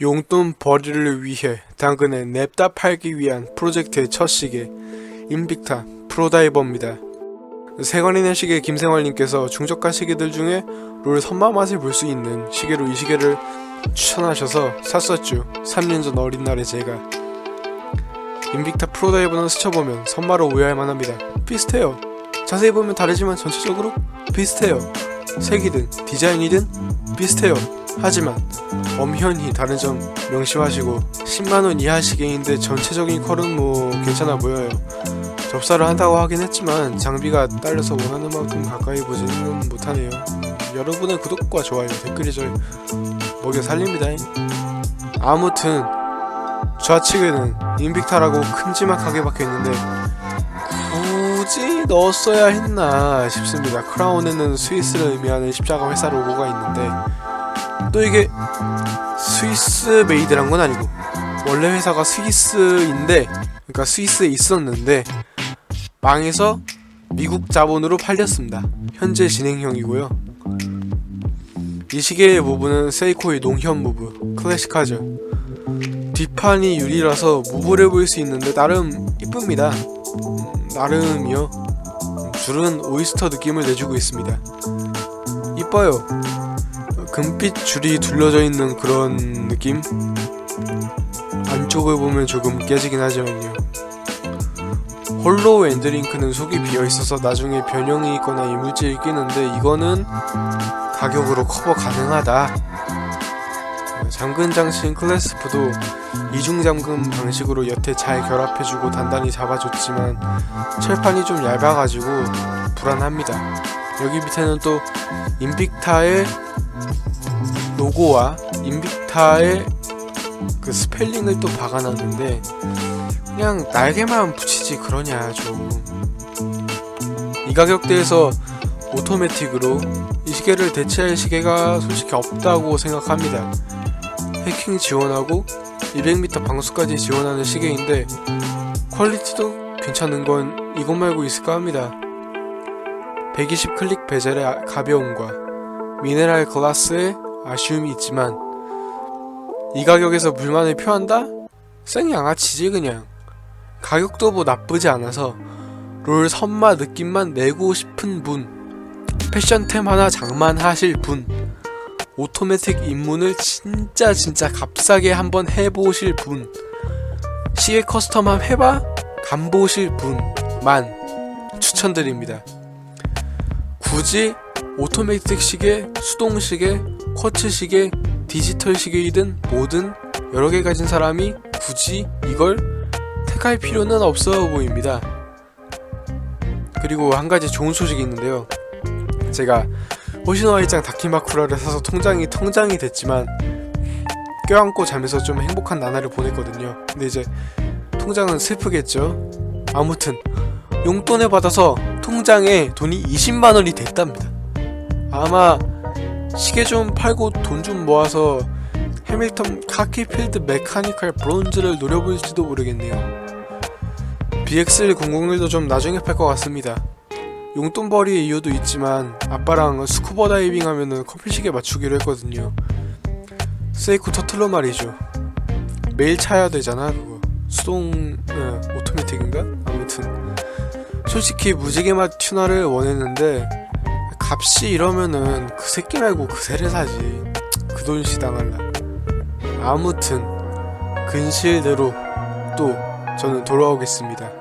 용돈 벌이를 위해 당근에 냅다 팔기 위한 프로젝트의 첫 시계 인빅타 프로다이버입니다. 세관이네 시계 김생활님께서 중저가 시계들 중에 롤 선마 맛을 볼 수 있는 시계로 이 시계를 추천하셔서 샀었죠. 3년 전 어린 날에 제가 인빅타 프로다이버는 스쳐보면 선마로 오해할 만합니다. 비슷해요. 자세히 보면 다르지만 전체적으로 비슷해요. 색이든 디자인이든 비슷해요. 하지만 엄연히 다른 점 명심하시고 10만원 이하 시계인데 전체적인 컬은 뭐 괜찮아 보여요 접사를 한다고 하긴 했지만 장비가 딸려서 원하는 만큼 가까이 보지는 못하네요 여러분의 구독과 좋아요 댓글이 절 먹여 살립니다 아무튼 좌측에는 인빅타라고 큼지막하게 박혀있는데 굳이 넣었어야 했나 싶습니다 크라운에는 스위스를 의미하는 십자가 회사 로고가 있는데 또 이게 스위스 메이드란 건 아니고 원래 회사가 스위스인데 그러니까 스위스에 있었는데 망해서 미국 자본으로 팔렸습니다. 현재 진행형이고요. 이 시계의 무브는 세이코의 농협 무브 클래식하죠. 뒷판이 유리라서 무브해 보일 수 있는데 나름 이쁩니다. 음, 나름이요. 줄은 오이스터 느낌을 내주고 있습니다. 이뻐요. 금빛 줄이 둘러져 있는 그런 느낌? 안쪽을 보면 조금 깨지긴 하지만요. 홀로우 엔드링크는 속이 비어 있어서 나중에 변형이 있거나 이물질이 끼는데 이거는 가격으로 커버 가능하다. 잠근 장치인 클래스프도 이중 잠금 방식으로 여태 잘 결합해주고 단단히 잡아줬지만 철판이 좀 얇아가지고 불안합니다. 여기 밑에는 또 인빅타의 로고와 인빅타의 그 스펠링을 또 박아놨는데 그냥 날개만 붙이지 그러냐 좀. 이 가격대에서 오토매틱으로 이 시계를 대체할 시계가 솔직히 없다고 생각합니다. 해킹 지원하고 200m 방수까지 지원하는 시계인데 퀄리티도 괜찮은 건 이것 말고 있을까 합니다. 120 클릭 베젤의 가벼움과 미네랄 글라스의 아쉬움이 있지만 이 가격에서 불만을 표한다? 생 양아치지 그냥 가격도 뭐 나쁘지 않아서 롤 선마 느낌만 내고 싶은 분 패션템 하나 장만하실 분 오토매틱 입문을 진짜 진짜 값싸게 한번 해보실 분 시계 커스텀함 해봐? 간보실 분만 추천드립니다 굳이 오토매틱 시계, 수동 시계, 쿼츠 시계, 디지털 시계이든 뭐든 여러 개 가진 사람이 굳이 이걸 택할 필요는 없어 보입니다. 그리고 한 가지 좋은 소식이 있는데요. 제가 호시노아이짱 다키마쿠라를 사서 통장이 통장이 됐지만 껴안고 자면서 좀 행복한 나날을 보냈거든요. 근데 이제 통장은 슬프겠죠. 아무튼 용돈을 받아서 통장에 돈이 20만 원이 됐답니다. 아마 시계 좀 팔고 돈 좀 모아서 해밀턴 카키필드 메카니컬 브론즈를 노려볼지도 모르겠네요. BX1001도 좀 나중에 팔 것 같습니다. 용돈벌이의 이유도 있지만 아빠랑 스쿠버 다이빙 하면은 커피 시계 맞추기로 했거든요. 세이코 터틀러 말이죠. 매일 차야 되잖아 그거. 수동 어, 오토매틱인가? 아무튼 솔직히 무지개 맛 튜너를 원했는데 값이 이러면은 그 새끼 말고 그 새를 사지 그 돈 시 당할라 아무튼 근실대로 또 저는 돌아오겠습니다